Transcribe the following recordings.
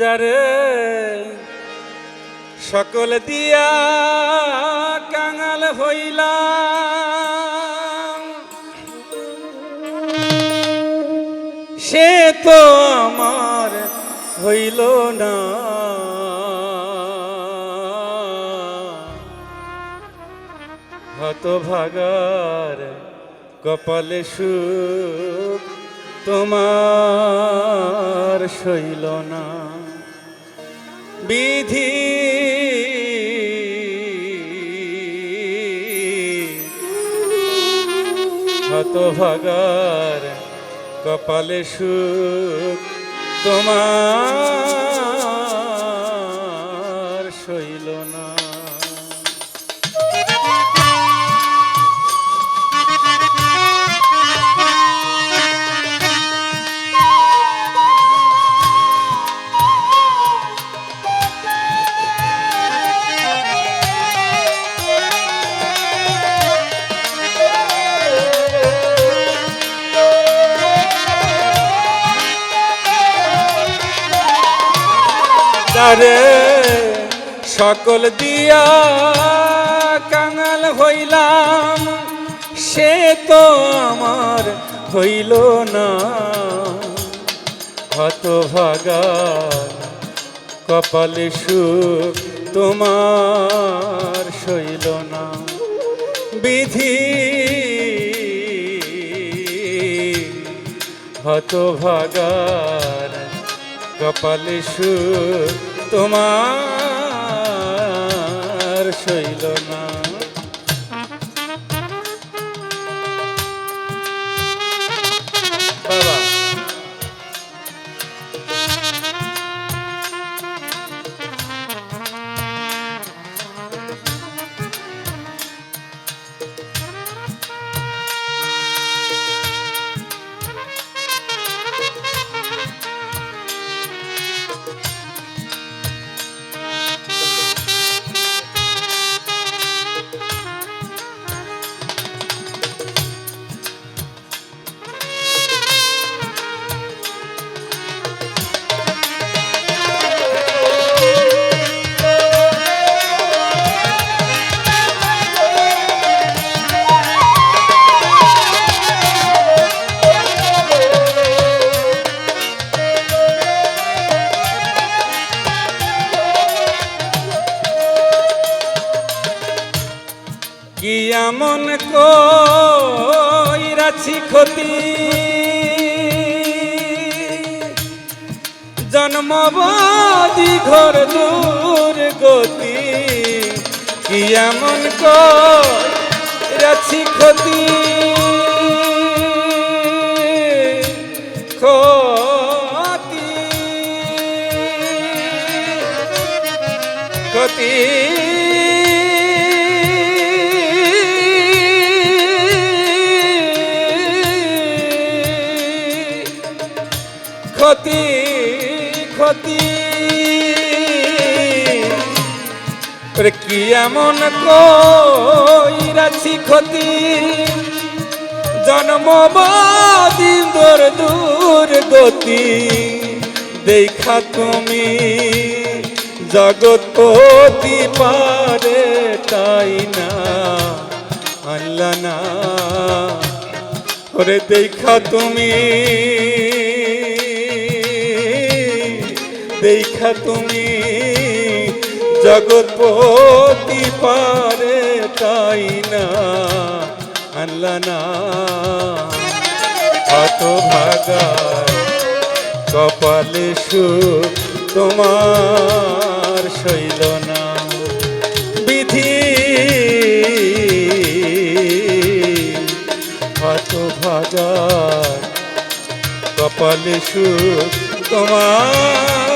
যারে সকল দিয়া কাঙাল হইলাম সে তো আমার হইল না। ভাগার কপালে সুখ তোমার শৈল না। বিধি হত ভাগার কপালে সুখ তোমার শৈল না। তারে সকল দিয়া কাঙাল হইলাম, সে তো আমার হইল না। হত ভাগার কপালে সুখ তোমার শৈল না। বিধি হত ভাগার কপালে সুখ তোমার কইরাছি ক্ষতি। জন্মবাদি ঘর দূর গতি কি এমন ক্ষতি ক্ষতি। ওরে কি এমন কইরাছি ক্ষতি? জন্মবাদী দূর দূর গতি। দেখা তুমি জগৎপতি পারে তাই না? আল্লাহ না। ওরে দেখা তুমি দেখা তুমি, জগৎপতি পারে তাই না আল্লাহ না। কত ভাগার কপালে সুখ তোমার শৈল না। বিধি কত ভাগার কপালে সুখ তোমার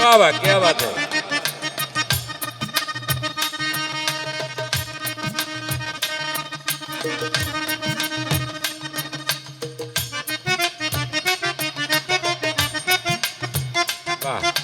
বাবা কে বাতে বাহ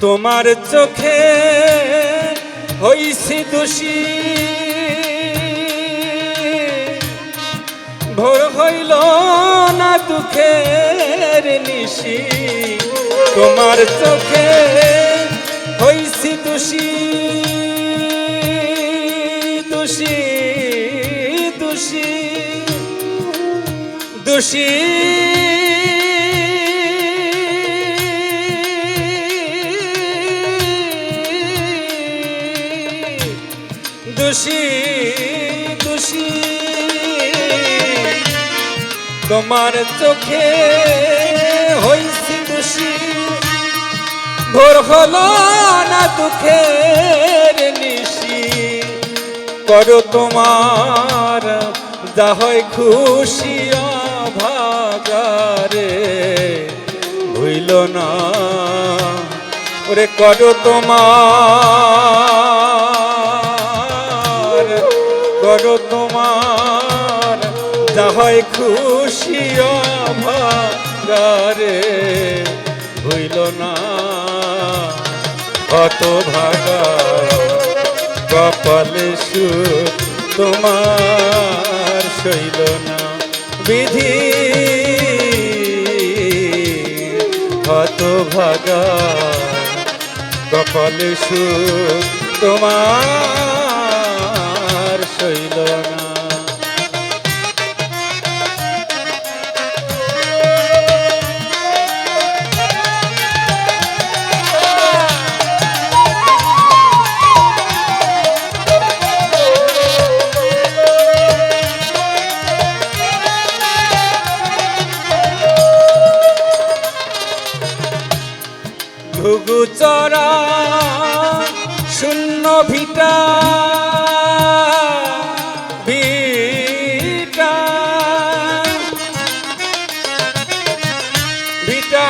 তোমার চোখে হইছি দোষী। ভোর হইল না দুঃখের নিশি। তোমার চোখে হইছি দোষী দোষী দোষী। দোষী দোষী দোষী। তোমার চোখে হইছি দোষী। ভোর হলো না দুঃখের নিশি। করো তোমার, যা হয় খুশি ভাগারে হইল না। ওরে করো তোমার করো তোমার। যা হয় খুশি ভাগারে হইল না। কত ভাগা কপালে সুখ তোমার শৈল না। বিধি কত ভাগা কপালে সুখ তোমার চরা শূন্য ভিটা ভিটা ভিটা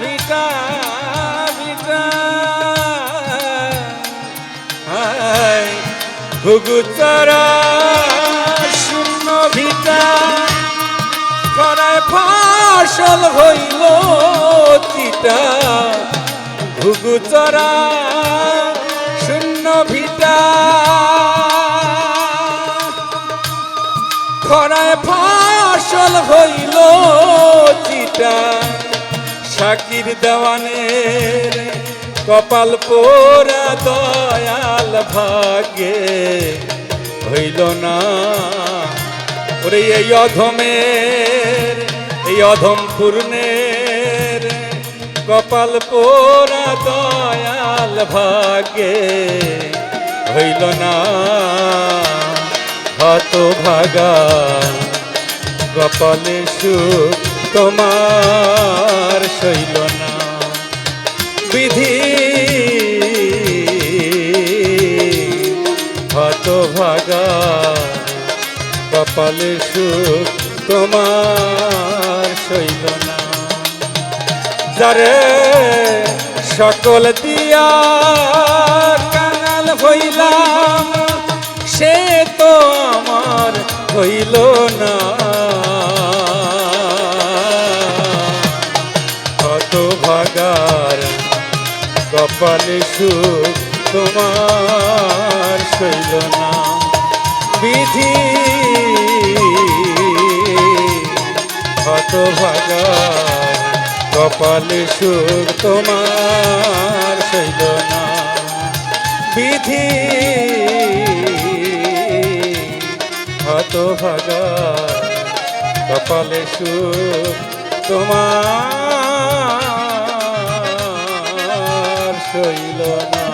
ভিটা ভিটা হায় চরা শূন্য ভিটা খরায় ফসল হইল চিটা ঘুঘু চরা শূন্য ভিটা। খরায় ফসল হইল চিটা শাকির দেওয়ানের কপাল পোরা দয়াল ভাগে হইল না। ওরে এই অধমের এই অধম পূর্ণের কপাল পোরা দয়াল ভাগে হইল না। হত ভাগা কপালে সুখ তোমার শৈল না। বিধি হত ভাগা কপালে সুখ তোমার শৈল না। যারে সকল দিয়া কাঙাল হইলাম সে তো আমার হইল না। কত ভাগার কপালে সুখ তোমার শৈল না। বিধি কত ভাগা, কপালে সুখ তোমার শৈল না। বিধি কত ভাগা, কপালে সুখ তোমার শৈল না।